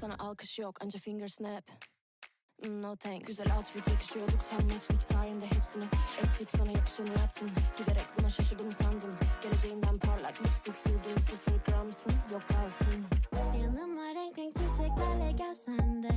Sana alkış yok anca finger snap. No thanks. Güzel outfit yakışıyorduk tam matchlik sayende hepsini Ettik. Sana yakışanı yaptın Giderek buna şaşırdım sandım. Geleceğinden parlak lipstick sürdüm Sıfır gramsın yok kalsın. Yanıma renk renk çiçeklerle gelsen de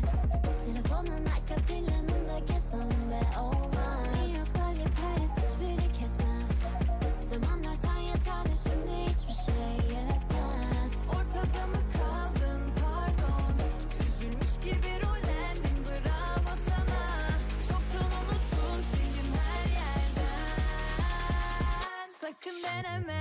enemy.